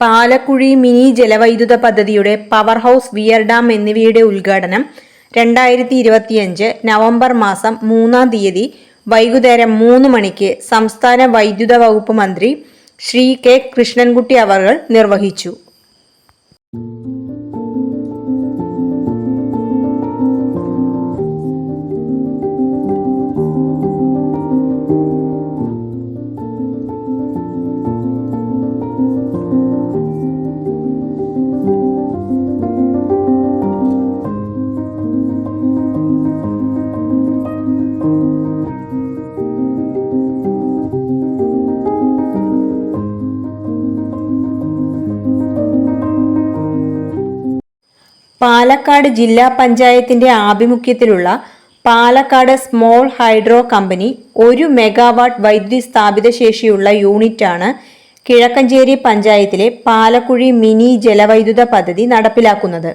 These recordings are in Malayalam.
പാലക്കുഴി മിനി ജലവൈദ്യുത പദ്ധതിയുടെ പവർ ഹൗസ് വിയർ ഡാം എന്നിവയുടെ ഉദ്ഘാടനം രണ്ടായിരത്തി ഇരുപത്തിയഞ്ച് നവംബർ മാസം മൂന്നാം തീയതി വൈകുന്നേരം മൂന്ന് മണിക്ക് സംസ്ഥാന വൈദ്യുത വകുപ്പ് മന്ത്രി ശ്രീ കെ കൃഷ്ണൻകുട്ടി അവർ നിർവഹിച്ചു. പാലക്കാട് ജില്ലാ പഞ്ചായത്തിന്റെ ആഭിമുഖ്യത്തിലുള്ള പാലക്കാട് സ്മോൾ ഹൈഡ്രോ കമ്പനി ഒരു മെഗാവാട്ട് വൈദ്യുതി സ്ഥാപിത ശേഷിയുള്ള യൂണിറ്റാണ് കിഴക്കഞ്ചേരി പഞ്ചായത്തിലെ പാലക്കുഴി മിനി ജലവൈദ്യുത പദ്ധതി നടപ്പിലാക്കുന്നത്.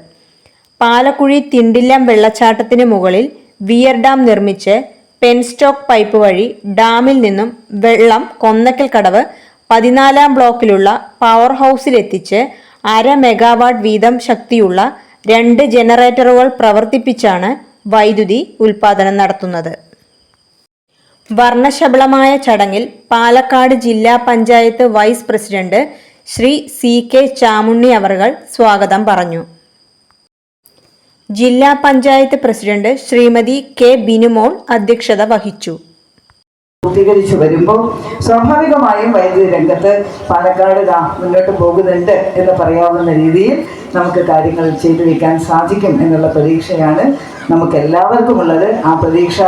പാലക്കുഴി തിണ്ടില്ലം വെള്ളച്ചാട്ടത്തിന് മുകളിൽ വിയർ ഡാം നിർമ്മിച്ച് പെൻസ്റ്റോക്ക് പൈപ്പ് വഴി ഡാമിൽ നിന്നും വെള്ളം കൊന്നക്കൽ കടവ് പതിനാലാം ബ്ലോക്കിലുള്ള പവർ ഹൗസിലെത്തിച്ച് അര മെഗാവാട്ട് വീതം ശക്തിയുള്ള രണ്ട് ജനറേറ്ററുകൾ പ്രവർത്തിപ്പിച്ചാണ് വൈദ്യുതി ഉൽപാദനം നടത്തുന്നത്. വർണശബളമായ ചടങ്ങിൽ പാലക്കാട് ജില്ലാ panchayat vice president Shri C K Chamunni അവർകൾ സ്വാഗതം പറഞ്ഞു. ജില്ലാ പഞ്ചായത്ത് പ്രസിഡന്റ് ശ്രീമതി കെ ബിനുമോൾ അധ്യക്ഷത വഹിച്ചു. പൂർത്തീകരിച്ചു വരുമ്പോൾ സ്വാഭാവികമായും വൈദ്യുതി രംഗത്ത് പാലക്കാട് മുന്നോട്ട് പോകുന്നുണ്ട് എന്ന് പറയാവുന്ന രീതിയിൽ നമുക്ക് കാര്യങ്ങൾ ചെയ്തു വയ്ക്കാൻ സാധിക്കും എന്നുള്ള പ്രതീക്ഷയാണ് നമുക്ക് എല്ലാവർക്കും ഉള്ളത് ആ പ്രതീക്ഷ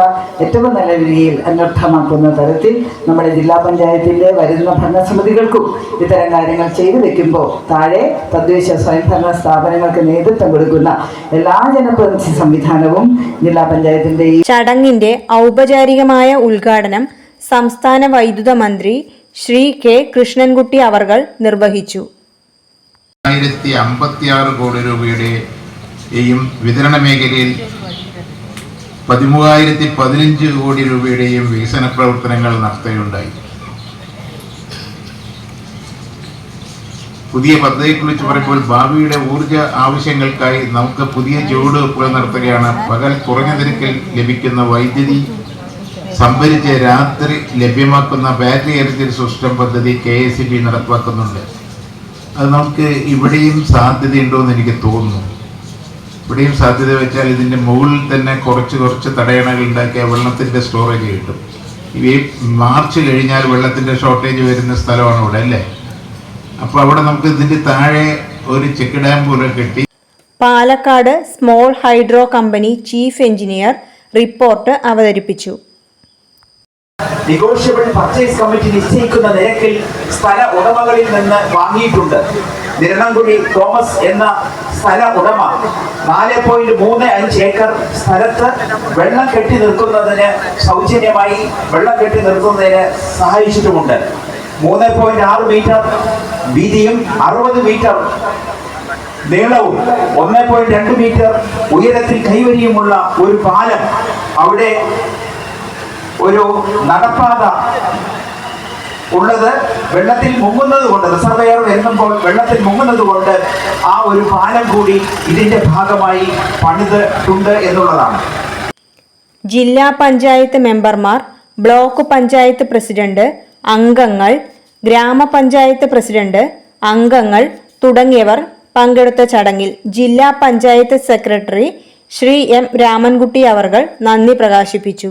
ഏറ്റവും നല്ല രീതിയിൽ അനർത്ഥമാക്കുന്ന തരത്തിൽ നമ്മുടെ ജില്ലാ പഞ്ചായത്തിന്റെ വരുന്ന ഭരണസമിതികൾക്കും ഇത്തരം കാര്യങ്ങൾ ചെയ്തു വെക്കുമ്പോൾ താഴെ തദ്ദേശ സ്വയംഭരണ സ്ഥാപനങ്ങൾക്ക് നേതൃത്വം കൊടുക്കുന്ന എല്ലാ ജനപ്രതിനിധി സംവിധാനവും ജില്ലാ പഞ്ചായത്തിന്റെ ചടങ്ങിന്റെ ഔപചാരികമായ ഉദ്ഘാടനം സംസ്ഥാന വൈദ്യുത മന്ത്രി ശ്രീ കെ കൃഷ്ണൻകുട്ടി അവർകൾ നിർവഹിച്ചു. ആയിരത്തി അമ്പത്തിയാറ് കോടി രൂപയുടെയും വിതരണ മേഖലയിൽ പതിമൂവായിരത്തി പതിനഞ്ച് കോടി രൂപയുടെയും വികസന പ്രവർത്തനങ്ങൾ നടത്തുകയുണ്ടായി. പുതിയ പദ്ധതിയെക്കുറിച്ച് പറയുമ്പോൾ ഭാവിയുടെ ഊർജ ആവശ്യങ്ങൾക്കായി നമുക്ക് പുതിയ ചുവടുവെപ്പുകൾ നടത്തുകയാണ്. പകൽ കുറഞ്ഞ നിരക്കിൽ ലഭിക്കുന്ന വൈദ്യുതി സംഭരിച്ച് രാത്രി ലഭ്യമാക്കുന്ന ബാറ്ററി എനർജി സിസ്റ്റം പദ്ധതി കെ നടപ്പാക്കുന്നുണ്ട്. അത് നമുക്ക് ഇവിടെയും സാധ്യതയുണ്ടോ എന്ന് എനിക്ക് തോന്നുന്നു. ഇവിടെയും സാധ്യത വെച്ചാൽ ഇതിന്റെ മുകളിൽ തന്നെ കുറച്ച് കുറച്ച് തടയണകൾ ഉണ്ടാക്കിയ വെള്ളത്തിന്റെ സ്റ്റോറേജ് കിട്ടും. ഈ മാർച്ച് കഴിഞ്ഞാൽ വെള്ളത്തിന്റെ ഷോർട്ടേജ് വരുന്ന സ്ഥലമാണ് ഇവിടെ അല്ലേ? അപ്പോൾ അവിടെ നമുക്ക് ഇതിന്റെ താഴെ ഒരു ചെക്ക് ഡാം പോലെ കെട്ടി Palakkad small hydro company chief engineer report അവതരിപ്പിച്ചു. നെഗോഷ്യബിൾ പർച്ചേസ് കമ്മിറ്റി നിശ്ചയിക്കുന്ന നിരക്കിൽ സ്ഥല ഉടമകളിൽ നിന്ന് വാങ്ങിയിട്ടുണ്ട്. നിരണംകുഴി തോമസ് എന്ന സ്ഥല ഉടമ നാല് പോയിന്റ് മൂന്ന് അഞ്ച് ഏക്കർ സ്ഥലത്ത് വെള്ളം കെട്ടി നിർത്തുന്നതിന് സൗജന്യമായി വെള്ളം കെട്ടി നിർത്തുന്നതിന് സഹായിച്ചിട്ടുമുണ്ട്. മൂന്ന് പോയിന്റ് ആറ് മീറ്റർ വീതിയും അറുപത് മീറ്റർ നീളവും ഒന്ന് പോയിന്റ് രണ്ട് മീറ്റർ ഉയരത്തിൽ കൈവരിയുമുള്ള ഒരു പാലം അവിടെ ഒരു നടപ്പാത ഉള്ളത് വെള്ളത്തിൽ മുങ്ങുന്നത് കൊണ്ട് റിസർവെയർ വരുമ്പോൾ വെള്ളത്തിൽ മുങ്ങുന്നത് കൊണ്ട് ആ ഒരു പാലം കൂടി ഇതിന്റെ ഭാഗമായി പണിതിട്ടുണ്ട് എന്നുള്ളതാണ്. ജില്ലാ പഞ്ചായത്ത് മെമ്പർമാർ ബ്ലോക്ക് പഞ്ചായത്ത് പ്രസിഡന്റ് അംഗങ്ങൾ ഗ്രാമപഞ്ചായത്ത് പ്രസിഡന്റ് അംഗങ്ങൾ തുടങ്ങിയവർ പങ്കെടുത്ത ചടങ്ങിൽ ജില്ലാ പഞ്ചായത്ത് സെക്രട്ടറി ശ്രീ എം രാമൻകുട്ടി അവർകൾ നന്ദി പ്രകാശിപ്പിച്ചു.